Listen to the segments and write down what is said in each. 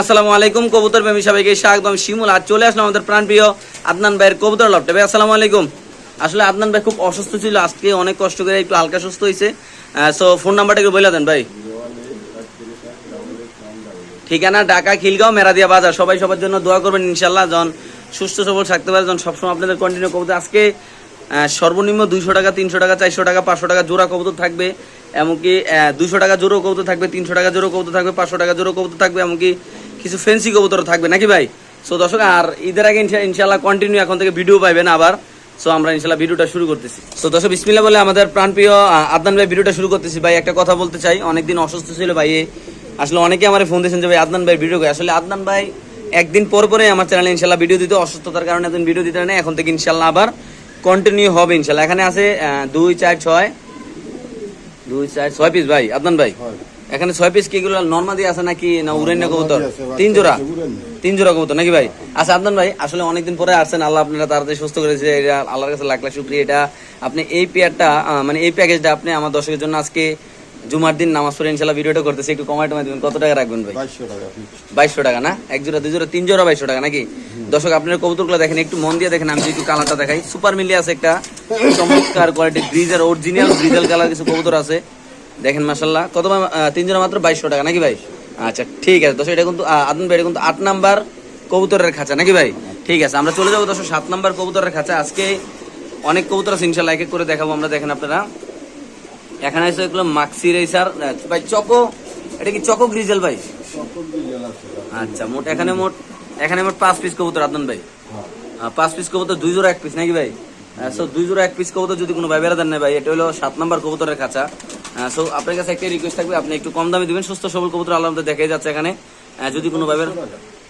আসসালামু আলাইকুম। কবুতর প্রেমী সবাইকে স্বাগতম। শিমুল, আজ চলে আসলাম আমাদের আদনান ভাইয়ের কবুতর ভাই, আসসালামু আলাইকুম। আসলে আদনান ভাই খুব অসুস্থ ছিল, আজকে অনেক কষ্ট করে একটু হালকা সুস্থ হয়েছে। সো ফোন নাম্বারটা একটু বলে দেন ভাই। ঠিকানা ঢাকা, খিলগাঁও, মেরাদিয়া বাজার। সবাই সবার জন্য দোয়া করবেন ইনশাল্লাহ যখন সুস্থ, সবল থাকতে পারে যখন সবসময় আপনাদের কন্টিনিউ কবুতর আজকে সর্বনিম্ন দুইশো টাকা, তিনশো টাকা, চারশো টাকা, পাঁচশো টাকা জোড়া কবুতর থাকবে, এমনকি দুইশো টাকা জোড়ো কবুতর থাকবে, তিনশো টাকা জোড়ো কবুতর থাকবে, পাঁচশো টাকা জোড়ো কবুতর থাকবে, এমনকি কিছু ফেন্সি কবুতর থাকবে। নাকি ভাই? সো দর্শক, আর ঈদের আগে ইনশাল্লাহ কন্টিনিউ এখন থেকে ভিডিও পাইবেন আবার। সো আমরা ইনশাল্লাহ ভিডিওটা শুরু করতেছি। সো দর্শক, বিসমিল্লাহ বলে আমাদের প্রাণপ্রিয় আদনান ভাই ভিডিওটা শুরু করতেছি। ভাই, একটা কথা বলতে চাই। অনেকদিন অসুস্থ ছিল ভাই। আসলে অনেকে আমার ফোন দিয়েছেন যে, ভাই, আদনান ভাই ভিডিও করে আসলে আদনান ভাই একদিন পর পরে আমার চ্যানেলে ইনশাল্লাহ ভিডিও দিতে। অসুস্থতার কারণে এতদিন ভিডিও দিতে না এখন থেকে ইনশাল্লাহ আবার কন্টিনিউ হবে ইনশাল্লাহ। এখানে আছে দুই চার ছয়। দুই চার ছয় পিস ভাই আদনান ভাই। এখানে ছয় পিস কি গুলো নর্মাদি আছে নাকি না উড়েন না কবুতর? তিন জোড়া। তিন জোড়া কবুতর নাকি ভাই? আচ্ছা আদনান ভাই আসলে অনেকদিন পরে আসছেন আল্লাহ আপনারা তাড়াতাড়ি সুস্থ করেছে এটা আল্লাহর কাছে লাখ লাখ শুক্রিয়া। এটা আপনি এই পেয়ারটা মানে এই প্যাকেজটা আপনি আমার দর্শকের জন্য আজকে জুমার দিন নামাজ পড়ে ইনশাল্লাহ ভিডিওটা করতেছি একটু কমাই টমাই দিবেন। কত টাকা রাখবেন ভাই? বাইশশো টাকা না? এক জোড়া দুই জোড়া তিন জোড়া বাইশশো টাকা নাকি? দর্শক আপনার কবুতরগুলো দেখেন একটু মন দিয়ে দেখেন আমি একটু কালারটা দেখাই। সুপার মিলি আছে একটা চমৎকার কোয়ালিটি ব্রিজের অরিজিনাল ব্রিজেল কালার কিছু কবুতর আছে। দেখেন মাসাল্লাহ কত তিন জোড়া মাত্র বাইশশো টাকা নাকি ভাই? আচ্ছা ঠিক আছে। দর্শক এটা কিন্তু আদন ভাই এটা কিন্তু আট নাম্বার কবুতরের খাঁচা নাকি ভাই? ঠিক আছে আমরা চলে যাব দর্শক সাত নাম্বার কবুতরের খাঁচা। আজকে অনেক কবুতর আছে ইনশাল্লাহ এক এক করে দেখাবো আমরা দেখেন আপনারা। এখানে আছে এগুলো মাক্সি রেসার ভাই চকো এটা কি চকো গ্রিজেল ভাই। আচ্ছা মোট এখানে মোট এখানে মোট পাঁচ পিস কবুতর আদন ভাই। হ্যাঁ। পাঁচ পিস কবুতর দুই জোড়া এক পিস নাকি ভাই? সো দুই জোড়া এক পিস কবুতর যদি কোনো ভাই বেড়া দেন না ভাই এটা হলো সাত নাম্বার কবুতরের কাছা সো আপনার কাছে একটা রিকোয়েস্ট থাকবে আপনি একটু কম দামে দিবেন সুস্থ সবল কবুতর আমাদের দেখাই যাচ্ছে এখানে। যদি কোনো ভাই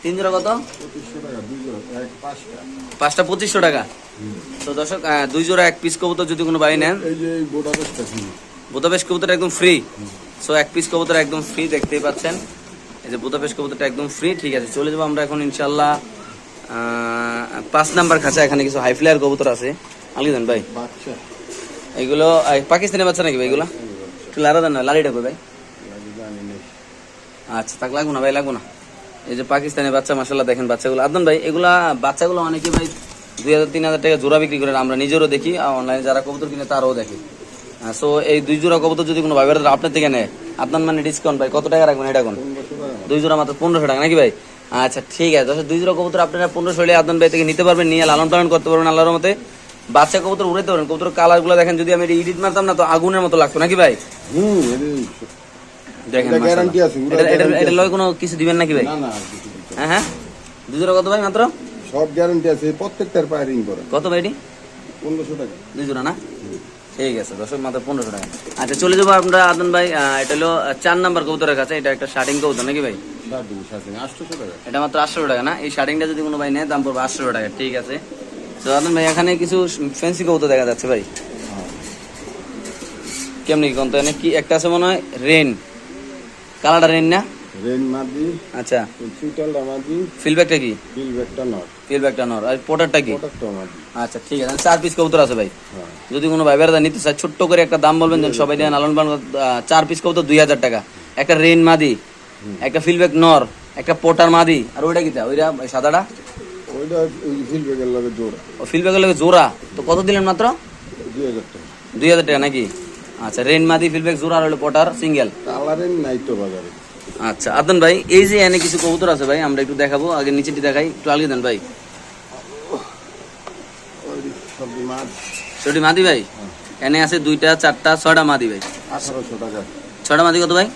তিন জোড়া কত পঁচিশশো টাকা, দুই জোড়া, এক পাঁচটা। পাঁচটা পঁচিশশো টাকা। তো দর্শক দুই জোড়া এক পিস কবুতর যদি কোনো ভাই নেন। বুদাপেশ কবুতর একদম ফ্রি সো এক পিস কবুতর একদম ফ্রি দেখতেই পাচ্ছেন। এই যে বুদাপেশ কবুতরটা একদম ফ্রি ঠিক আছে। চলে যাব আমরা এখন ইনশাল্লাহ পাঁচ নাম্বার খাঁচা। এখানে কিছু হাই ফ্লায়ার কবুতর আছে। আলি দেন ভাই। এগুলো পাকিস্তানি বাচ্চা নাকি ভাই এগুলো? একটু লারা দেন না কই ভাই। আচ্ছা তাক লাগবো না ভাই লাগবো না। এই যে পাকিস্তানের বাচ্চা মাসাল্লাহ দেখেন বাচ্চাগুলো। আদন ভাই, এগুলা বাচ্চাগুলো অনেকে ভাই দুই হাজার তিন হাজার টাকা জোড়া বিক্রি করেন, আমরা নিজেরও দেখি, আর অনলাইনে যারা কবুতর কিনে তারাও দেখে। সো এই দুই জোড়া কবুতর যদি কোনো ভাই আপনার থেকে নেয় আপনার মানে ডিসকাউন্ট ভাই, কত টাকা রাখবেন এটা কোন? দুই জোড়া মাত্র পনেরোশো টাকা, নাকি ভাই? আচ্ছা ঠিক আছে দশ দুই জোড়া কবুতর আপনারা পনেরোশো হলে আদন ভাই থেকে নিতে পারবেন, নিয়ে লালন পালন করতে পারবেন আল্লাহর মতে বাচ্চা কবুতর উড়াইতে পারবেন কবুতর কালারগুলো দেখেন, যদি আমি ইডিট মারতাম না, তো আগুনের মতো লাগতো, নাকি ভাই? হুম। দেখেন এটা আছে, এটা- এটা- guarantee এটা আছে। লয় কোনো কিছু দিবেন নাকি ভাই? না, না, আর কিছু দিতে হবে না। হ্যাঁ হ্যাঁ? দুই কত ভাই মাত্র? সব গ্যারান্টি আছে প্রত্যেকটার পায়ারিং করে। কত ভাই এটি? পনেরোশো টাকা। দুই না? ঠিক আছে দশক মাত্র পনেরোশো টাকা। আচ্ছা চলে যাব আমরা আদন ভাই এটা হলো চার নাম্বার কবুতরের কাছে এটা একটা শার্টিং কবুতর নাকি ভাই? ষাট দিন সাথে আটশোশো টাকা। এটা মাত্র আটশো টাকা না? এই শার্টিংটা যদি কোনো ভাই নেয় দাম পড়বে আটশো টাকা ঠিক আছে। তো আদন ভাই এখানে কিছু ফ্যান্সি কবুতর দেখা যাচ্ছে ভাই। হ্যাঁ। কেমনি কি কোন তো এনে কি একটা আছে মনে হয় রেন। কালারটা রেন না? রেন মাদি। আচ্ছা। চুইটালটা মাদি। ফিলব্যাকটা কি? ফিলব্যাকটা নট। ফিলব্যাকটা নর আর পোটারটা কি? প্রোডাক্টটা মাদি। আচ্ছা ঠিক আছে। চার পিস কবুতর আছে ভাই। হ্যাঁ। যদি কোনো ভাই বেড়াতে নিতে চায় ছোট্ট করে একটা দাম বলবেন যেন সবাই দেন লালন পালন চার পিস কবুতর দুই হাজার টাকা। একটা রেন মাদি একটা ফিলব্যাক নর একটা পোটার মাদি। আর ওইটা কিতা ওইটা ওই সাদাটা? ওইটা ওই ফিলব্যাকের লগে জোড়া। ও ফিলব্যাকের লাগে জোড়া? তো কত দিলেন মাত্র? দুই হাজার টাকা। দুই হাজার টাকা নাকি? আচ্ছা রেন মাদি ফিলব্যাক জোড়া হলো পোটার সিঙ্গেল? কালারের নাই তো বাজারে। আচ্ছা আদন ভাই এই যে এনে কিছু কবুতর আছে ভাই আমরা একটু দেখাবো আগে নিচেটি দেখাই একটু আলগে দেন ভাই। ছটি মাদি ভাই? এনে আছে দুইটা চারটা ছয়টা মাদি ভাই। আঠারোশো টাকা। ছয়টা মাদি কত ভাই?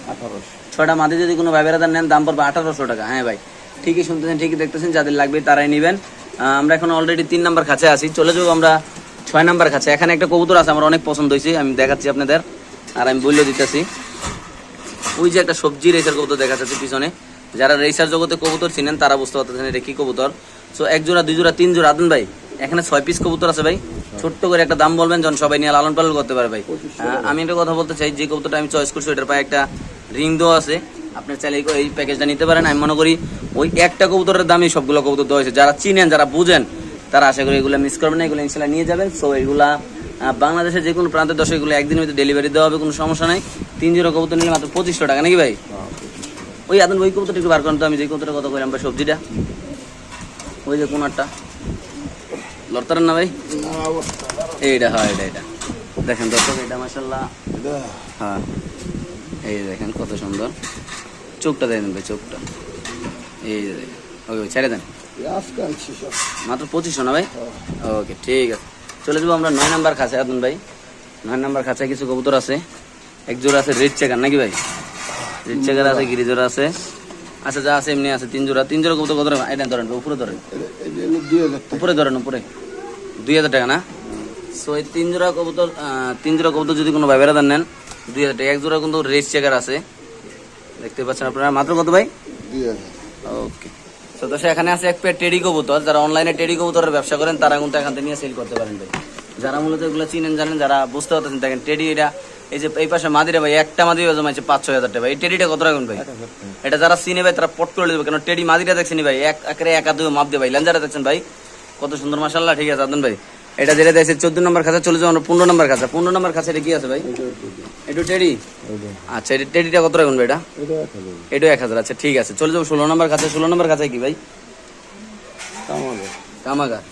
ছয়টা মাদি যদি কোনো ভাই বেড়াদার নেন দাম পড়বে আঠারোশো টাকা। হ্যাঁ ভাই ঠিকই শুনতেছেন ঠিকই দেখতেছেন যাদের লাগবে তারাই নেবেন। আমরা এখন অলরেডি তিন নাম্বার কাছে আছি। চলে যাব আমরা ছয় নাম্বার কাছে এখানে একটা কবুতর আছে আমার অনেক পছন্দ হয়েছে আমি দেখাচ্ছি আপনাদের আর আমি বললে দিতেছি। ওই যে একটা সবজি রেসার কবুতর দেখা যাচ্ছে পিছনে। যারা রেসার জগতে কবুতর চিনেন তারা বুঝতে পারতেছেন এটা কি কবুতর। সো এক জোড়া দুই জোড়া তিন জোড়া আদন ভাই এখানে ছয় পিস কবুতর আছে ভাই। ছোট্ট করে একটা দাম বলবেন যখন সবাই নিয়ে লালন পালন করতে পারে ভাই। আমি একটা কথা বলতে চাই যে কবুতরটা আমি চয়েস করছি ওটার পায়ে একটা রিং দেওয়া আছে। আপনি চাইলে এই প্যাকেজটা নিতে পারেন। আমি মনে করি ওই একটা কবুতরের দামই সবগুলো কবুতর দেওয়া হয়েছে। যারা চিনেন যারা বুঝেন তারা আশা করি এগুলো মিস করবেন না, এগুলো ইনশাল্লাহ নিয়ে যাবেন। সো এগুলা বাংলাদেশের যে কোনো প্রান্তের দশ এগুলো একদিনের মধ্যে ডেলিভারি দেওয়া হবে, কোনো সমস্যা নাই। তিন জিরো কবুতর নিলে মাত্র পঁচিশশো টাকা, নাকি ভাই? হ্যাঁ। ওই আদন ওই কবুতরটা একটু বার করেন তো, আমি যে কবুতরটা কথা কইলাম ভাই সবজিটা। ওই যে কোন একটা লড়তারেন না ভাই? এইটা, হয় এটা এটা দেখেন দর্শক এটা মাসাল্লাহ হ্যাঁ এই দেখেন কত সুন্দর। চোখটা দেখেন ভাই, চোখটা। এই দেখেন। ওকে ছেড়ে দেন। মাত্র পঁচিশশো না ভাই? ওকে ঠিক আছে। চলে যাব আমরা নয় নাম্বার খাঁচা আদন ভাই। নয় নাম্বার খাঁচায় কিছু কবুতর আছে। এক জোড়া আছে রেড চেকার নাকি ভাই? রেড চেকার আছে গিরি জোড়া আছে। আচ্ছা যা আছে এমনি আছে তিন জোড়া। তিন জোড়া কবুতর কত? এটা ধরেন উপরে ধরেন। উপরে ধরেন উপরে। দুই হাজার টাকা না? সো এই তিন জোড়া কবুতর তিন জোড়া কবুতর যদি কোনো ভাইবেরা দেন নেন। দুই হাজার টাকা। এক জোড়া কিন্তু রেড চেকার আছে। দেখতে পাচ্ছেন আপনারা। মাত্র কত ভাই? দুই হাজার। ওকে। তো দর্শক এখানে আছে এক পেয়ার টেডি কবুতর, যারা অনলাইনে টেডি কবুতরের ব্যবসা করেন, তারা কিন্তু এখান থেকে নিয়ে সেল করতে পারেন ভাই। যারা মূলত এগুলো চিনেন, জানেন, যারা বুঝতে পারতেছেন, দেখেন টেডি এটা, এই যে এই পাশে মাদিরা ভাই, একটা মাদি জমাইছে পাঁচ ছয় হাজার টাকা। এই টেডিটা কত রাখুন ভাই? এটা যারা চিনে ভাই, তারা পট করে দেবে কেন টেডি মাদিরা দেখছেন ভাই, এক একরে এক দুই মাপ দিয়ে ভাই লেঞ্জারা দেখছেন ভাই, কত সুন্দর মাসাল্লাহ ঠিক আছে, আদন ভাই। এটা যেটা দেখছে চোদ্দ নম্বর খাঁচা চলে যাব পনেরো নম্বর খাঁচা। পনেরো নম্বর খাঁচা এটা কি আছে ভাই? একটু টেডি আচ্ছা এটা টেডিটা কত রাখুন ভাই এটা? এটা এক হাজার আচ্ছা ঠিক আছে। চলে যাব, ষোলো নম্বর খাঁচা, ষোলো নম্বর খাঁচায় কি ভাই? কামাগার?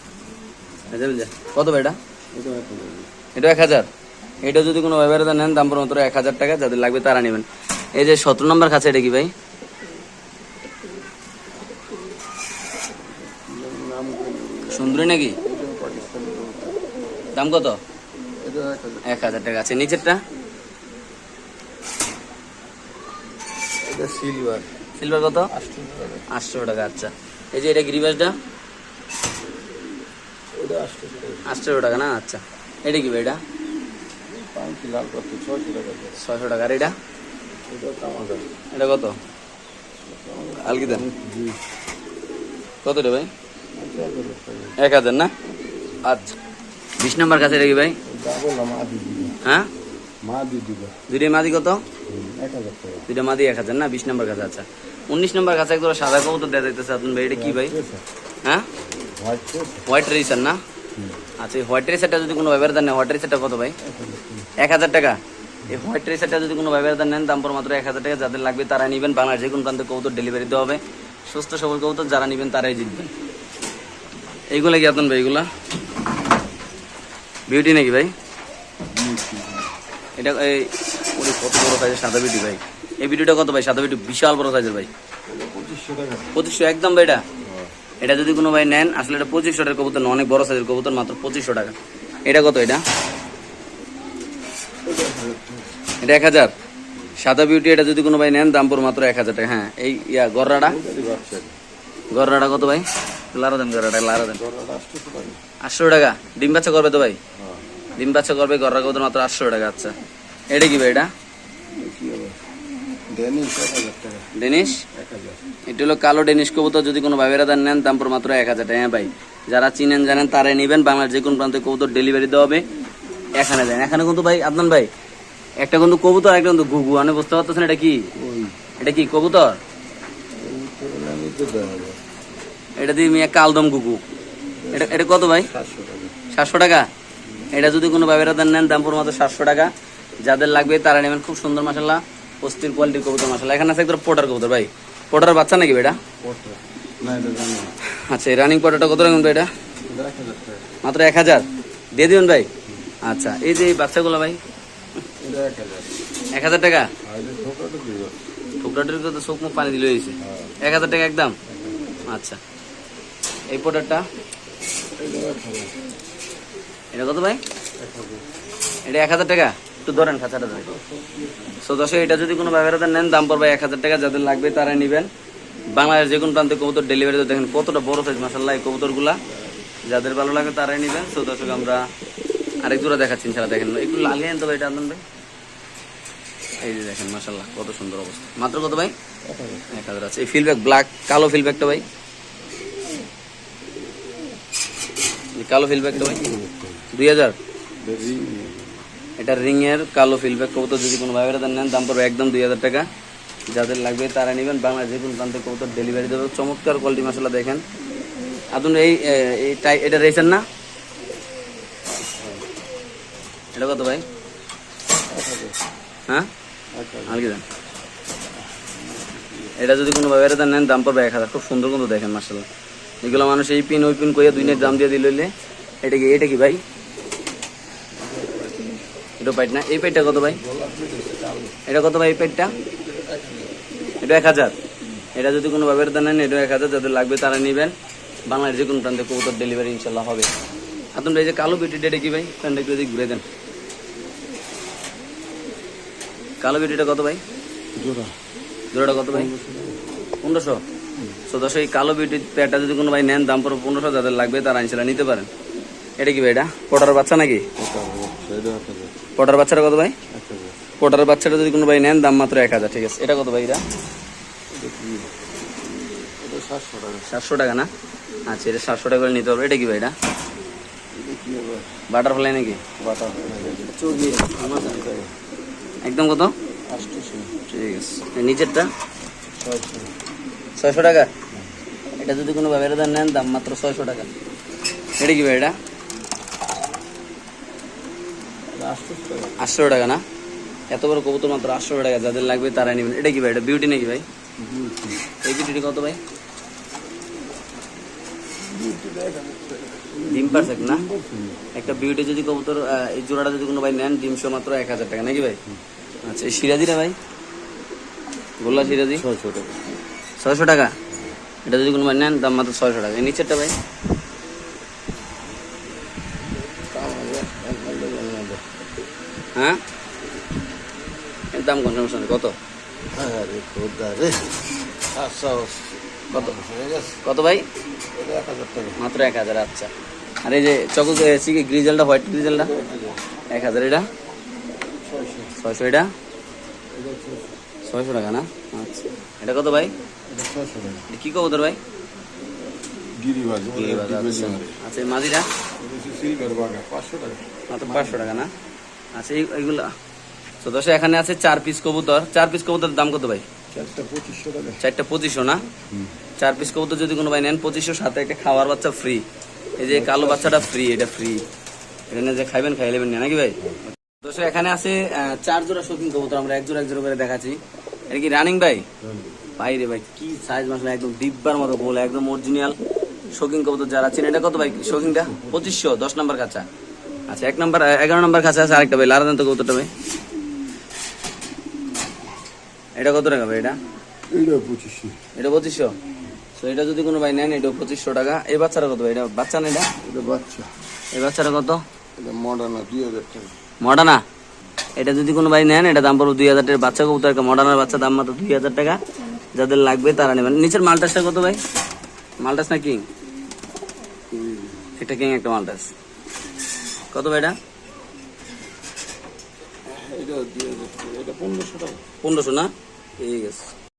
কত ভাই এটা? এটা এক হাজার। এটা যদি কোনো ব্যবহার নেন, দাম পড়ে এক হাজার টাকা, যাদের লাগবে তারা নেবেন। এই যে, সতেরো নম্বর খাঁচা এটা কি ভাই? সুন্দরী নাকি? দাম কত? এক হাজার। টাকা আছে। নিচেরটা? এটা সিলভার সিলভার কত? আটশো। টাকা আচ্ছা। এই যে এটা গিরিবাসটা আটশো টাকা। টাকা না আচ্ছা। এটা কি ভাই এটা? ছয়শো টাকা আর এটা? এটা কত? আলগি দেন কত রে ভাই? এক হাজার না? আচ্ছা। বিশ নম্বর কাছে রেখি ভাই। হ্যাঁ? দুইটাই মাদি কত? দুইটা মাদি এক হাজার না? বিশ নম্বর কাছে আচ্ছা। উনিশ নম্বর কাছে একদম সাদা কবুতর দেওয়া যাইতেছে আপনার ভাই এটা কি ভাই? হ্যাঁ? হোয়াইট রেসার না? আচ্ছা এই হোয়াইট রেসারটা যদি কোনো ব্যবহার দেন হোয়াইট রেসারটা কত ভাই? এক হাজার টাকা। এই হোয়াইট রেসারটা যদি কোনো ব্যবহার দেন নেন দাম পর মাত্র এক হাজার টাকা যাদের লাগবে তারা নেবেন। বাংলার যে কোনো প্রান্তে কবুতর ডেলিভারি দেওয়া হবে। সুস্থ সবল কবুতর যারা নেবেন তারাই জিতবেন। এইগুলা কি আপনার ভাই এগুলা বিউটি নাকি ভাই? এটা এই ওরে কত বড় সাইজের সাদা বিউটি ভাই? এই ভিডিওটা কত ভাই? সাদা বিউটি বিশাল বড় সাইজের ভাই। পঁচিশশো একদম ভাই এটা? এটা যদি কোনো ভাই নেন আসলে এটা পঁচিশশো টাকার কবুতর না অনেক বড় সাইজের কবুতর মাত্র পঁচিশশো টাকা। এটা কত এটা? এটা এক হাজার। সাদা বিউটি এটা যদি কোনো ভাই নেন দাম পড়ে মাত্র এক হাজার টাকা। হ্যাঁ এই ইয়া গররাটা? গররাটা কত ভাই? লারা দেন গররাটা লারা দেন। আটশো টাকা। ডিম বাচ্চা করবে তো ভাই? ডিম বাচ্চা করবে গররা কবুতর মাত্র আটশো টাকা আচ্ছা। এটা কি ভাই এটা? ডেনিশ? এটা হলো কালো ডেনিশ কবুতর যদি কোনো ভাইবেরা দেন নেন দাম পড়ে মাত্র এক হাজার টাকা হ্যাঁ ভাই। যারা চিনেন জানেন তারাই নেবেন। বাংলার যে কোনো প্রান্তে কবুতর ডেলিভারি দেওয়া হবে এখানে দেন। এখানে কিন্তু ভাই আদনান ভাই একটা কিন্তু কবুতর একটা কিন্তু ঘুঘু। মানে বুঝতে পারতেছেন এটা কি? এটা কি কবুতর? আমি এটা দিয়ে মিয়া কালদম ঘুঘু এটা এটা কত ভাই? সাতশো টাকা। এটা যদি কোনো ভাইবেরা দেন নেন দাম পড়ে মাত্র সাতশো টাকা। যাদের লাগবে তারা নেবেন খুব সুন্দর মাসাল্লাহ অস্থির কোয়ালিটির কবুতর মাসাল্লাহ এখানে আছে একদম পোটার কবুতর ভাই। পোটার বাচ্চা নাকি এটা? আচ্ছা এই রানিং পটাটা কত রাখুন ভাই এটা? মাত্র এক হাজার। দিয়ে দিবেন ভাই? আচ্ছা এই যে বাচ্চাগুলো ভাই? এক হাজার। টাকা? আর কথা চোখ মুখ পানি দিলে হয়েছে। এক হাজার টাকা একদম? আচ্ছা। এই পোটারটা এটা কত ভাই? এটা এক হাজার টাকা। একটু ধরেন খাঁচাটা ধরে সো দর্শক, এটা যদি কোনো ব্যবহার নেন, দাম পড়বে এক হাজার টাকা। যাদের লাগবে তারা নেবেন। বাংলাদেশ যে কোনো প্রান্তে কবুতর ডেলিভারি দেখেন কতটা বড় সাইজ মাসাল্লাহ এই কবুতরগুলা। যাদের ভালো লাগে, তারাই নেবেন। সো দর্শক, আমরা আরেক জোড়া দেখাচ্ছি ইনশাল্লাহ দেখেন, একটু লাগিয়ে তো ভাই এটা ভাই। এই যে দেখেন মাসাল্লাহ কত সুন্দর অবস্থা। মাত্র কত ভাই? এক হাজার আছে। এই ফিলব্যাক ব্ল্যাক কালো ফিলব্যাকটা ভাই এই কালো ফিলব্যাকটা ভাই? দুই হাজার। এটা রিং এর কালো ফিলব্যাক কবুতর যদি কোনো ভাইবেরা নেন, দাম পড়বে একদম দুই হাজার টাকা। যাদের লাগবে তারা নেবেন। বাংলা যে কোনো প্রান্তে কবুতর ডেলিভারি দেবে। চমৎকার কোয়ালিটি মশলা দেখেন। আপনি এই টাই এটা রেছেন না? এটা কত ভাই? হ্যাঁ? এটা যদি কোনো দেন, নেন, দাম পড়বে এক হাজার। খুব সুন্দর কিন্তু দেখেন মার্শাল্লাহ এগুলো মানুষ এই পিন ওই পিন কইয়া দুই নেট দাম দিয়ে দিলে এটা কি এটা কি ভাই? এটা পাইট না। এই পাইটটা কত ভাই? এটা কত ভাই এই পাইটটা? এটা এক হাজার। এটা যদি কোনো ব্যবহার দেন নেন এটা এক হাজার। যাদের লাগবে তারা নেবেন। বাংলার যে কোনো প্রান্তে কবুতর ডেলিভারি ইনশাল্লাহ হবে। আপনার এই যে কালো বিটিটা এটা কি ভাই? প্যান্টটা একটু ঘুরে দেন। কালো বিটিটা কত ভাই? জোড়া। জোড়াটা কত ভাই? পনেরোশো। তো দশ এই কালো বিউটি প্যাডটা যদি কোনো ভাই নেন, দাম পড়বে পনেরোশো, যাদের লাগবে তারা ইনশাল্লাহ নিতে পারেন। এটা কি ভাই এটা? পটার বাচ্চা নাকি? পটার বাচ্চাটা কত ভাই? পটার বাচ্চাটা যদি কোনো ভাই নেন, দাম মাত্র এক হাজার, ঠিক আছে। এটা কত ভাই এটা? সাতশো টাকা না? আচ্ছা এটা সাতশো টাকা করে নিতে পারবে। এটা কি ভাই এটা? হবে বাটারফ্লাই নাকি? একদম কত? ঠিক আছে। নিচেরটা? ছয়শো টাকা? এটা যদি কোনো ব্যবহার দেন, নেন, দাম মাত্র ছয়শো টাকা। এটা কি ভাই এটা আটশো টাকা না? এত বড় কবুতর মাত্র আটশো টাকা, যাদের লাগবে তারা নেবেন। এটা কি ভাই? এটা বিউটি নাকি ভাই? এই বিউটিটি কত ভাই? ডিম পারফেক্ট না? একটা বিউটি যদি কবুতর এই জোড়াটা যদি কোনো ভাই নেন ডিমশো মাত্র এক হাজার টাকা, নাকি ভাই? আচ্ছা এই সিরাজিটা ভাই? গোল্লা সিরাজি? ছয়শো টাকা। ছয়শো টাকা। এটা যদি কোনো ভাই নেন, দাম মাত্র ছয়শো টাকা। এই নিচেরটা ভাই? হ্যাঁ? এর দাম কোন সমস্যা কত? কত? কত ভাই? মাত্র এক হাজার আচ্ছা। আর এই যে চকো গ্রিজেলটা, হোয়াইট গ্রিজেলটা? এক হাজার, এটা? ছয়শো এটা? ছয়শো টাকা না? আচ্ছা। এটা কত ভাই? কি কবুতর ভাই? গিরিবাজ আচ্ছা। আচ্ছা সিলভার বাগা পাঁচশো টাকা। মাত্র পাঁচশো টাকা না? আচ্ছা এইগুলা। তো দশ এখানে আছে চার পিস কবুতর। চার পিস কবুতরের দাম কত ভাই? চারটা পঁচিশশো না? চার পিস কবুতর যদি কোনো ভাই নেন পঁচিশশো সাথে একটা খাওয়ার বাচ্চা ফ্রি এই যে কালো বাচ্চাটা ফ্রি এটা ফ্রি এখানে যে খাইবেন খাই নেবেন নাকি ভাই? দোস্ত এখানে আছে চার জোড়া শৌখিন কবুতর আমরা এক জোড়া এক জোড়া করে দেখাচ্ছি। এটা কি রানিং ভাই? ভাই রে ভাই কি সাইজ মাসলা একদম ডিব্বার মতো গোল একদম অরিজিনাল শৌখিন কবুতর যারা আছেন এটা কত ভাই? শৌখিনটা? পঁচিশশো দশ নম্বর কাছা আচ্ছা এক নম্বর এগারো নম্বর কাছে আছে আরেকটা ভাই লারা দেন তো কবুতরটা ভাই। এটা কত টাকা ভাই এটা? পঁচিশশো। এটা পঁচিশশো? তো এটা যদি কোনো ভাই নেন এটা পঁচিশশো টাকা। এই বাচ্চাটা কত ভাই? এটা বাচ্চা না এটা? এটা বাচ্চা। এই বাচ্চাটা কত? এটা মডার্না দুই হাজার টাকা। মডানা? এটা যদি কোনো ভাই নেন এটা দাম পড়বে দুই হাজার টাকা। বাচ্চা কবুতর একটা মডার্নার বাচ্চা দাম মাত্র দুই হাজার টাকা। যাদের লাগবে তারা নেবেন। নিচের মালটাসটা কত ভাই? মালটাস না কিং? এটা কিং একটা মালটাস। কত ভাই এটা? পনেরোশো না? ঠিক আছে।